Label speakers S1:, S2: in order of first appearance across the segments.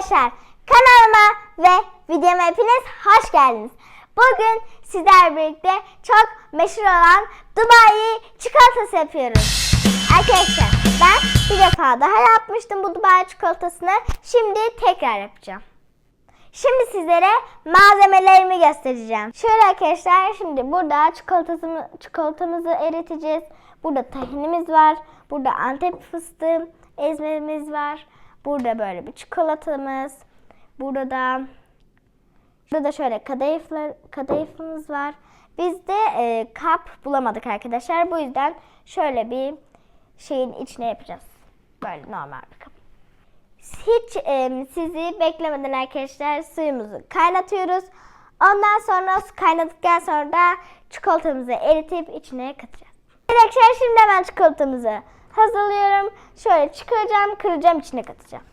S1: Arkadaşlar kanalıma ve videoma hepiniz hoş geldiniz. Bugün sizlerle birlikte çok meşhur olan Dubai çikolatası yapıyoruz. Arkadaşlar ben bir defa daha yapmıştım bu Dubai çikolatasını. Şimdi tekrar yapacağım. Şimdi sizlere malzemelerimi göstereceğim. Şöyle arkadaşlar şimdi burada çikolatamızı, çikolatamızı eriteceğiz. Burada tahinimiz var. Burada antep fıstığı ezmemiz var. Burada böyle bir çikolatamız. Burada da burada da şöyle kadayıflar, kadayıfımız var. Biz de e, kap bulamadık arkadaşlar. Bu yüzden şöyle bir şeyin içine yapacağız. Böyle normal bir kap. Hiç e, sizi beklemeden arkadaşlar suyumuzu kaynatıyoruz. Ondan sonra su kaynadıktan sonra da çikolatamızı eritip içine katacağız. Arkadaşlar şimdi hemen çikolatamızı hazırlıyorum. Şöyle çıkaracağım, kıracağım, içine katacağım.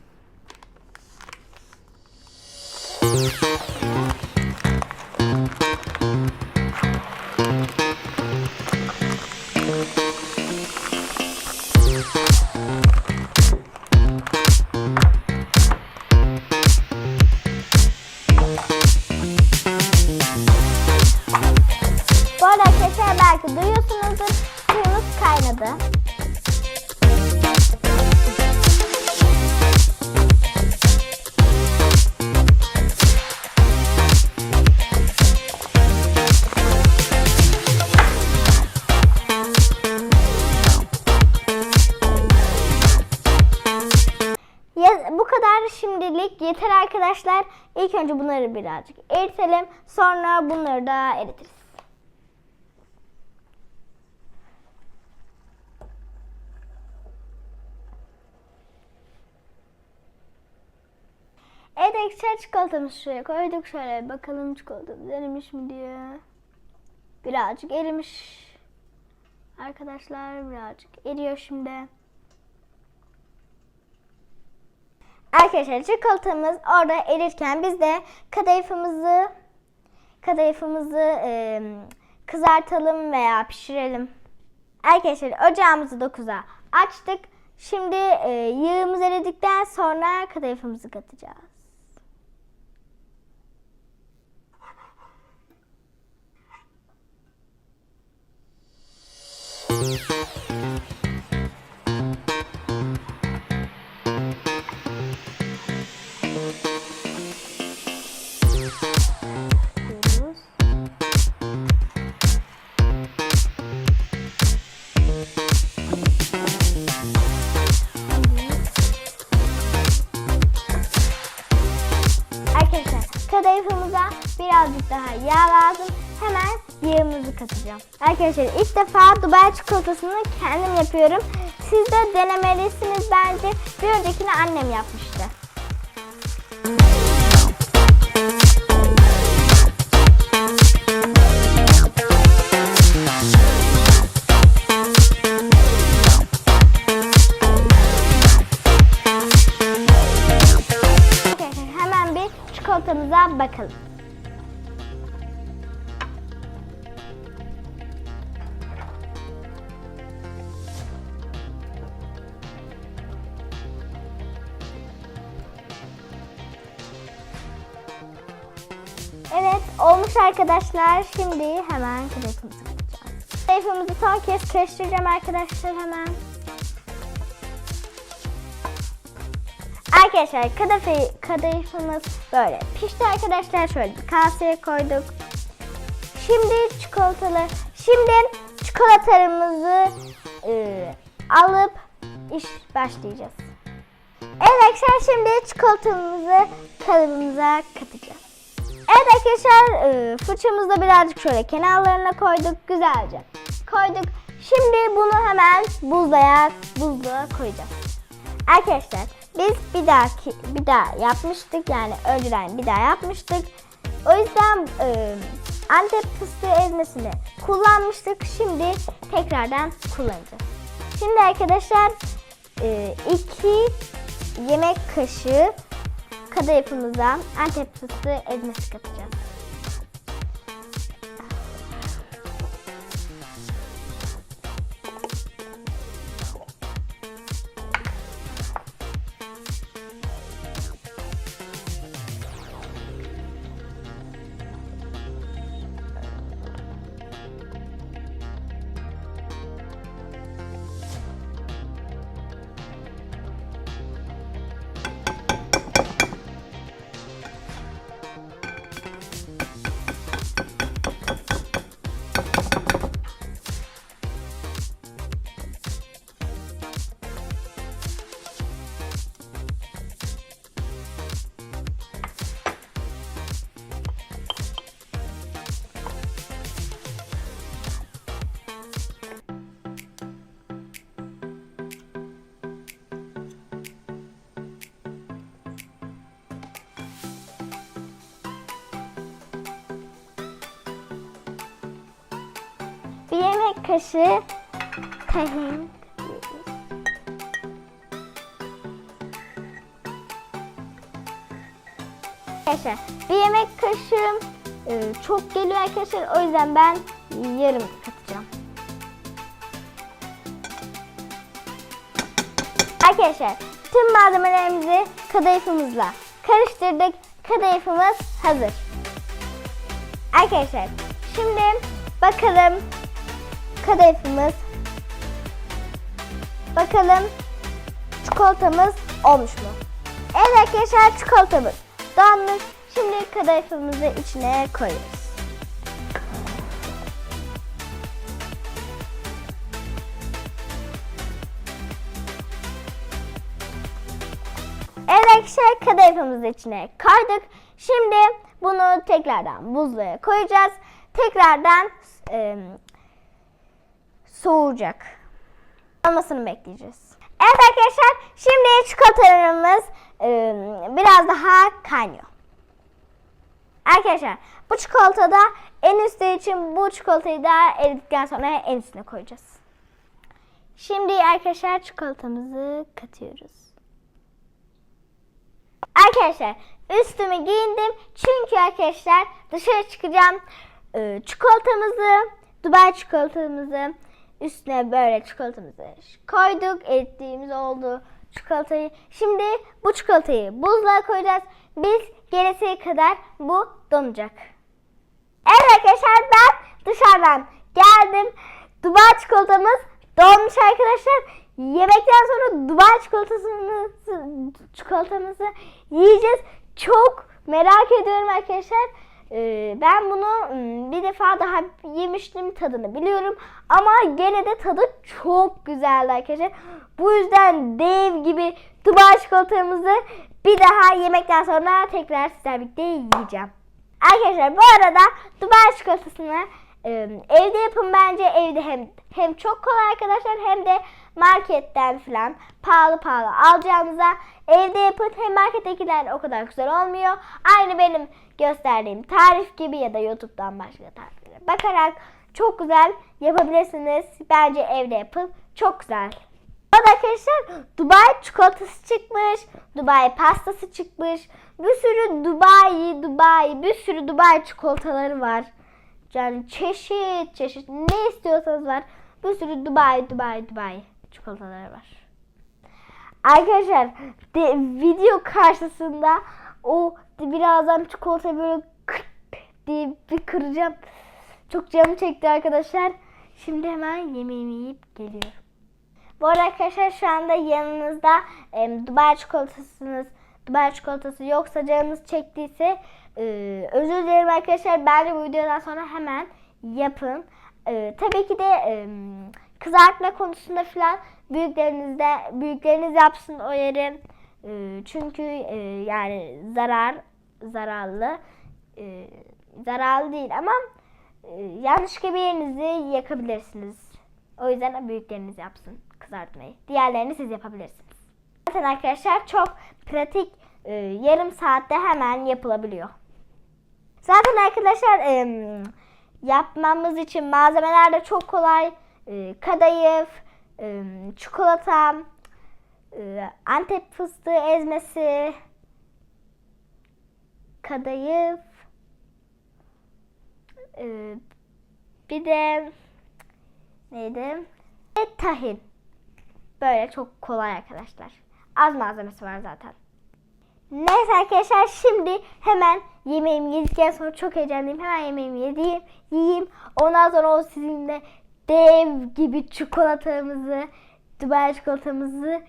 S1: Bu arada arkadaşlar belki duyuyorsunuzdur. Suyumuz kaynadı. İlk önce bunları birazcık eritelim. Sonra bunları da eritiriz. Evet arkadaşlar çikolatamızı şuraya koyduk. Şöyle bakalım çikolatamız erimiş mi diye. Birazcık erimiş. Arkadaşlar birazcık eriyor şimdi. Arkadaşlar çikolatamız orada erirken biz de kadayıfımızı kadayıfımızı e, kızartalım veya pişirelim. Arkadaşlar ocağımızı 9'a açtık. Şimdi e, yağımız eridikten sonra kadayıfımızı katacağız. Arkadaşlar ilk defa Dubai çikolatasını kendim yapıyorum. Siz de denemelisiniz bence. Bir öncekini annem yapmıştı. Olmuş arkadaşlar. Şimdi hemen kadayıfımızı katacağım. Kadayıfımızı son kez karıştıracağım arkadaşlar hemen. Arkadaşlar kadayıf, kadayıfımız böyle pişti arkadaşlar. Şöyle bir kaseye koyduk. Şimdi çikolatalı. Şimdi çikolatalarımızı e, alıp iş başlayacağız. Evet arkadaşlar şimdi çikolatamızı kalıbımıza katacağız. Evet arkadaşlar e, fırçamızda birazcık şöyle kenarlarına koyduk güzelce. Koyduk. Şimdi bunu hemen buzluğa, buzluğa koyacağız. Arkadaşlar biz bir dahaki bir daha yapmıştık yani önceden bir daha yapmıştık. O yüzden e, Antep fıstığı ezmesini kullanmıştık. Şimdi tekrardan kullanacağız. Şimdi arkadaşlar e, iki yemek kaşığı kadayıfımıza Antep fıstığı ezmesi katacağız. Yemek kaşığı tahin. Arkadaşlar bir yemek kaşığı e, çok geliyor arkadaşlar. O yüzden ben yarım katacağım. Arkadaşlar tüm malzemelerimizi kadayıfımızla karıştırdık. Kadayıfımız hazır. Arkadaşlar şimdi bakalım kadayıfımız bakalım çikolatamız olmuş mu? Evet arkadaşlar çikolatamız donmuş. Şimdi kadayıfımızı içine koyuyoruz. Evet arkadaşlar kadayıfımızı içine koyduk. Şimdi bunu tekrardan buzluğa koyacağız. Tekrardan e, soğuyacak. Olmasını bekleyeceğiz. Evet arkadaşlar şimdi çikolatalarımız e, biraz daha kaynıyor. Arkadaşlar bu çikolatada en üstü için bu çikolatayı da eridikten sonra en üstüne koyacağız. Şimdi arkadaşlar çikolatamızı katıyoruz. Arkadaşlar üstümü giyindim çünkü arkadaşlar dışarı çıkacağım. Ee, çikolatamızı, Dubai çikolatamızı üstüne böyle çikolatamızı koyduk. Erittiğimiz oldu çikolatayı. Şimdi bu çikolatayı buzluğa koyacağız. Biz gelesiye kadar bu donacak. Evet arkadaşlar ben dışarıdan geldim. Dubai çikolatamız donmuş arkadaşlar. Yemekten sonra Dubai çikolatasını çikolatamızı yiyeceğiz. Çok merak ediyorum arkadaşlar. Ee, ben bunu ım, bir defa daha yemiştim tadını biliyorum ama gene de tadı çok güzeldi arkadaşlar. Bu yüzden dev gibi Dubai çikolatamızı bir daha yemekten sonra tekrar sizlerle birlikte yiyeceğim. Arkadaşlar bu arada Dubai çikolatasını evde yapın bence evde hem hem çok kolay arkadaşlar hem de marketten falan pahalı pahalı alacağınıza evde yapın hem markettekiler o kadar güzel olmuyor. Aynı benim gösterdiğim tarif gibi ya da YouTube'dan başka tariflere bakarak çok güzel yapabilirsiniz. Bence evde yapın. Çok güzel. Evet arkadaşlar Dubai çikolatası çıkmış. Dubai pastası çıkmış. Bir sürü Dubai, Dubai, bir sürü Dubai çikolataları var. Yani çeşit çeşit ne istiyorsanız var. Bir sürü Dubai, Dubai, Dubai çikolataları var. Arkadaşlar de, video karşısında o birazdan çikolata böyle diye bir kıracağım. Çok canım çekti arkadaşlar. Şimdi hemen yemeğimi yiyip geliyorum. Bu arada arkadaşlar şu anda yanınızda e, Dubai çikolatasınız. Dubai çikolatası yoksa canınız çektiyse e, özür dilerim arkadaşlar. Bence bu videodan sonra hemen yapın. E, tabii ki de e, kızartma konusunda falan büyüklerinizde büyükleriniz yapsın o yeri. E, çünkü e, yani zarar zararlı e, zararlı değil ama e, yanlışlıkla bir yerinizi yakabilirsiniz. O yüzden büyükleriniz yapsın kızartmayı. Diğerlerini siz yapabilirsiniz. Zaten arkadaşlar çok pratik e, yarım saatte hemen yapılabiliyor. Zaten arkadaşlar e, yapmamız için malzemeler de çok kolay. E, kadayıf, e, çikolata, e, antep fıstığı ezmesi, kadayıf, e, bir de neydi? Ve tahin. Böyle çok kolay arkadaşlar. Az malzemesi var zaten. Neyse arkadaşlar şimdi hemen yemeğimi yedikten sonra çok heyecanlıyım. Hemen yemeğimi yediğim, yiyeyim. Ondan sonra o sizinle dev gibi çikolatamızı, Dubai çikolatamızı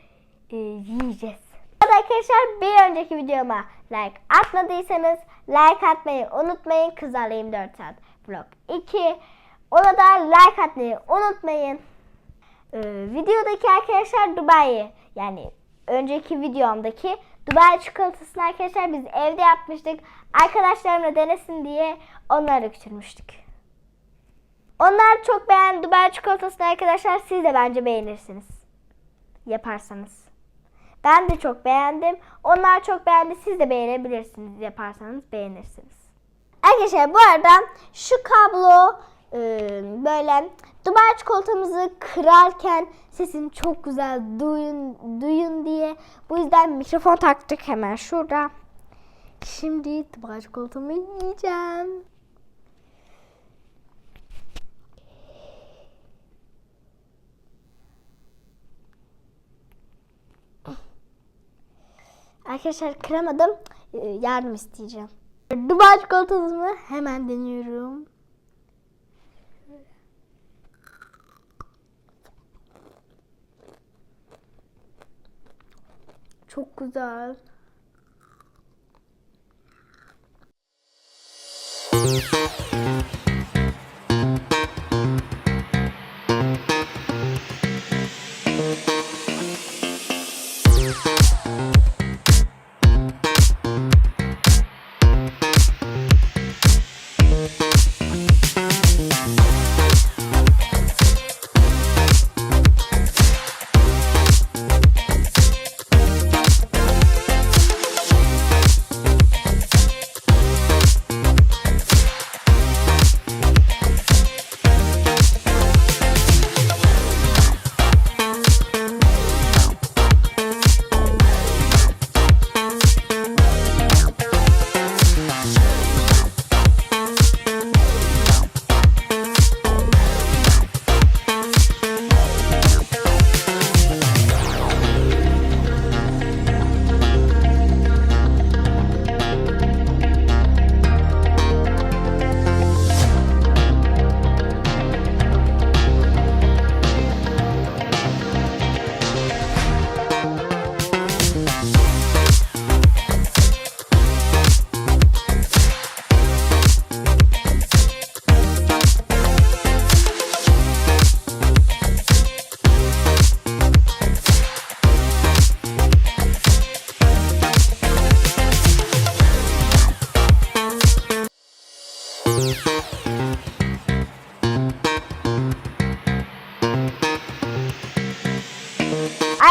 S1: e, yiyeceğiz. Evet arkadaşlar bir önceki videoma like atmadıysanız like atmayı unutmayın. Kızlarla 24 saat vlog 2. Ona da like atmayı unutmayın. Ee, videodaki arkadaşlar Dubai yani önceki videomdaki Dubai çikolatasını arkadaşlar biz evde yapmıştık. Arkadaşlarımla denesin diye onları götürmüştük. Onlar çok beğendi Dubai çikolatasını arkadaşlar. Siz de bence beğenirsiniz. Yaparsanız. Ben de çok beğendim. Onlar çok beğendi. Siz de beğenebilirsiniz. Yaparsanız beğenirsiniz. Arkadaşlar bu arada şu kablo e, böyle Dubai çikolatamızı kırarken sesini çok güzel duyun duyun diye. Bu yüzden mikrofon taktık hemen şurada. Şimdi Dubai çikolatamı yiyeceğim. Arkadaşlar kıramadım. Ee, Yardım isteyeceğim. Dubai çikolatasını hemen deniyorum. Çok güzel.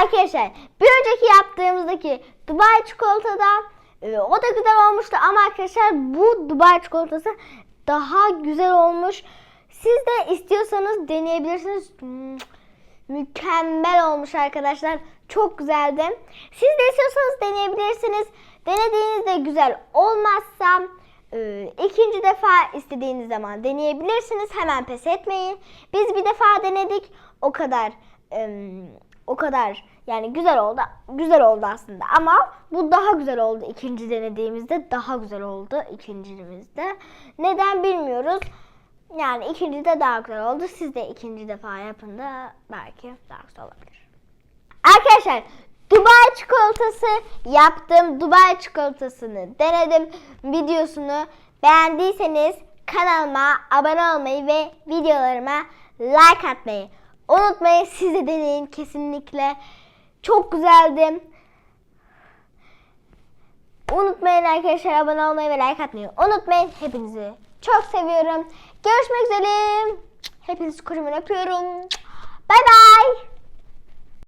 S1: Arkadaşlar bir önceki yaptığımızdaki Dubai çikolatada e, o da güzel olmuştu ama arkadaşlar bu Dubai çikolatası daha güzel olmuş. Siz de istiyorsanız deneyebilirsiniz. Hmm, Mükemmel olmuş arkadaşlar. Çok güzeldi. Siz de istiyorsanız deneyebilirsiniz. Denediğinizde güzel olmazsa e, ikinci defa istediğiniz zaman deneyebilirsiniz. Hemen pes etmeyin. Biz bir defa denedik. O kadar e, o kadar yani güzel oldu. Güzel oldu aslında ama bu daha güzel oldu ikinci denediğimizde. Daha güzel oldu ikincimizde. Neden bilmiyoruz. Yani ikinci de daha güzel oldu. Siz de ikinci defa yapın da belki daha güzel olabilir. Arkadaşlar Dubai çikolatası yaptım. Dubai çikolatasını denedim. Videosunu beğendiyseniz kanalıma abone olmayı ve videolarıma like atmayı unutmayın. Siz de deneyin kesinlikle. Çok güzeldi. Unutmayın arkadaşlar abone olmayı ve like atmayı unutmayın. Hepinizi çok seviyorum. Görüşmek üzere. Hepinizi kocaman öpüyorum. Bay bay.